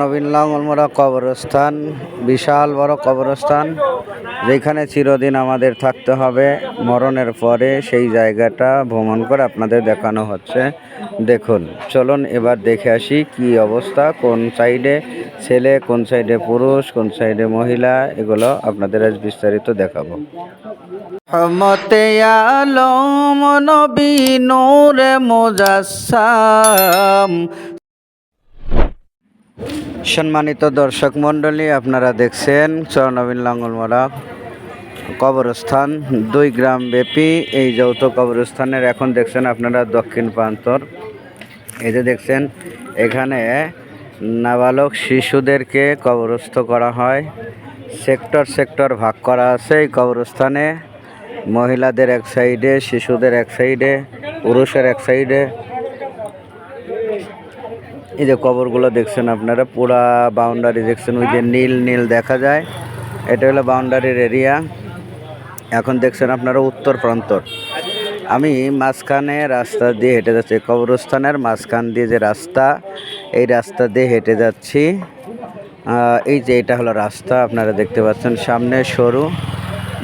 নবীন লাঙ্গলমোড়া কবরস্থান, বিশাল বড় কবরস্থান, যেখানে চিরদিন আমাদের থাকতে হবে। মরণের পরে সেই জায়গাটা ভ্রমণ করে আপনাদের দেখানো হচ্ছে। দেখুন, চলুন এবার দেখে আসি কি অবস্থা, কোন সাইডে ছেলে, কোন সাইডে পুরুষ, কোন সাইডে মহিলা, এগুলো আপনাদের আজ বিস্তারিত দেখাবো। রহমতে আলম নবী নূরে মুজাসসাম সম্মানিত দর্শক মণ্ডলী, আপনারা দেখছেন চরনবীন লাঙ্গলমোড়া কবরস্থান, দুই গ্রাম ব্যাপী। এই যৌথ কবরস্থানের এখন দেখছেন আপনারা দক্ষিণ প্রান্তর। এই যে দেখছেন, এখানে নাবালক শিশুদেরকে কবরস্থ করা হয়। সেক্টর সেক্টর ভাগ করা আছে এই কবরস্থানে। মহিলাদের এক সাইডে, শিশুদের এক সাইডে, পুরুষের এক সাইডে। এই যে কবরগুলো দেখছেন আপনারা, পুরা বাউন্ডারি দেখছেন, ওই যে নীল নীল দেখা যায়। এটা হলো বাউন্ডারির এরিয়া এখন দেখছেন আপনারা উত্তর প্রান্তর। আমি মাঝখানে রাস্তা দিয়ে হেঁটে যাচ্ছি কবরস্থানের মাঝখান দিয়ে যে রাস্তা, এই রাস্তা দিয়ে হেঁটে যাচ্ছি। এই যে এটা হলো রাস্তা, আপনারা দেখতে পাচ্ছেন, সামনে সরু,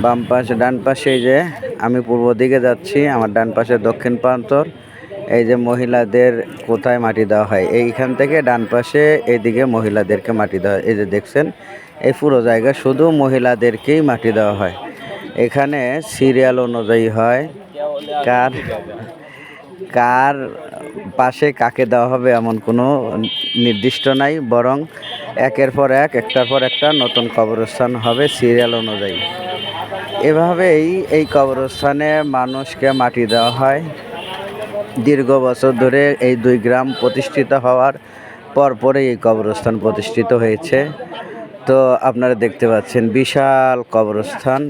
বাম পাশে, ডান পাশে যে আমি পূর্ব দিকে যাচ্ছি, আমার ডান পাশে দক্ষিণ প্রান্তর। এই যে মহিলাদের কোথায় মাটি দেওয়া হয়, এইখান থেকে ডান পাশে এদিকে মহিলাদেরকে মাটি দেওয়া হয়। এই যে দেখছেন, এই পুরো জায়গা শুধু মহিলাদেরকেই মাটি দেওয়া হয়। এখানে সিরিয়াল অনুযায়ী হয় কার কার পাশে কাকে দেওয়া হবে এমন কোনো নির্দিষ্ট নাই, বরং একের পর এক, একটার পর একটা নতুন কবরস্থান হবে সিরিয়াল অনুযায়ী। এভাবেই এই কবরস্থানে মানুষকে মাটি দেওয়া হয়। দীর্ঘ বছর ধরে এই দুই গ্রাম প্রতিষ্ঠিত হওয়ার পরপরই এই কবরস্থান প্রতিষ্ঠিত হয়েছে। তো আপনারা দেখতে পাচ্ছেন বিশাল কবরস্থান।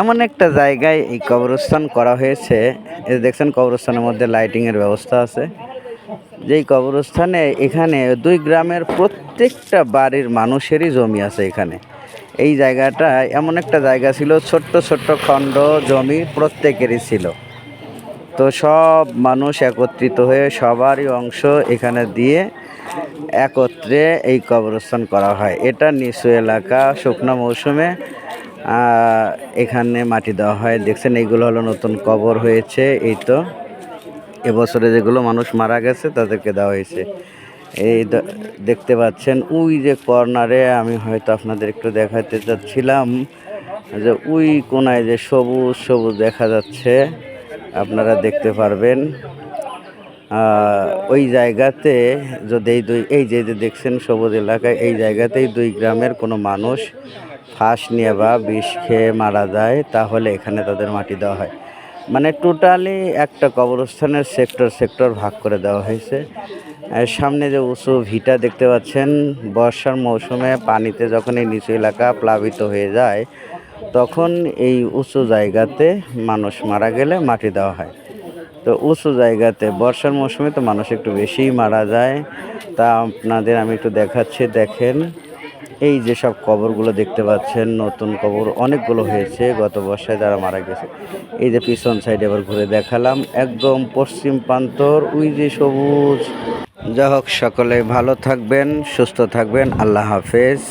এমন একটা জায়গায় এই কবরস্থান করা হয়েছে। এই দেখছেন কবরস্থানের মধ্যে লাইটিংয়ের ব্যবস্থা আছে। যেই কবরস্থানে এখানে দুই গ্রামের প্রত্যেকটা বাড়ির মানুষেরই জমি আছে এখানে। এই জায়গাটা এমন একটা জায়গা ছিল, ছোট্ট ছোট্ট খণ্ড জমি প্রত্যেকেরই ছিল। তো সব মানুষ একত্রিত হয়ে সবারই অংশ এখানে দিয়ে একত্রে এই কবরস্থান করা হয়। এটা নিচু এলাকা, শুকনো মৌসুমে এখানে মাটি দেওয়া হয়। দেখছেন, এইগুলো হলো নতুন কবর হয়েছে, এই তো। এবছরে যেগুলো মানুষ মারা গেছে, তাদেরকে দেওয়া হয়েছে। এই দেখতে পাচ্ছেন ওই যে কর্নারে, আমি হয়তো আপনাদের একটু দেখাতে চাচ্ছিলাম, যে ওই কোনায় যে সবুজ সবুজ দেখা যাচ্ছে। আপনারা দেখতে পারবেন। ওই জায়গাতে যদি এই দুই এই যে যে দেখছেন সবুজ এলাকায়, এই জায়গাতেই দুই গ্রামের কোনো মানুষ ফাঁস নিয়ে বা বিষ খেয়ে মারা যায়, তাহলে এখানে তাদের মাটি দেওয়া হয়। মানে টোটালি একটা কবরস্থানের সেক্টর সেক্টর ভাগ করে দেওয়া হয়েছে। সামনে যে উঁচু ভিটা দেখতে পাচ্ছেন, বর্ষার মৌসুমে পানিতে যখন এই নিচু এলাকা প্লাবিত হয়ে যায় তখন এই উঁচু জায়গাতে মানুষ মারা গেলে মাটি দেওয়া হয়। তো উঁচু জায়গাতে বর্ষার মৌসুমে তো মানুষ একটু বেশিই মারা যায়। তা আপনাদের আমি একটু দেখাচ্ছি, দেখেন। এই যে সব কবরগুলো দেখতে পাচ্ছেন, নতুন কবর, অনেকগুলো হয়েছে গত বর্ষায় যারা মারা গেছে। এই যে পিছন সাইডে এবার ঘুরে দেখালাম, একদম পশ্চিম প্রান্তর, ওই যে সবুজ। যা হোক সকলে ভালো থাকবেন, সুস্থ থাকবেন, আল্লাহ হাফেজ।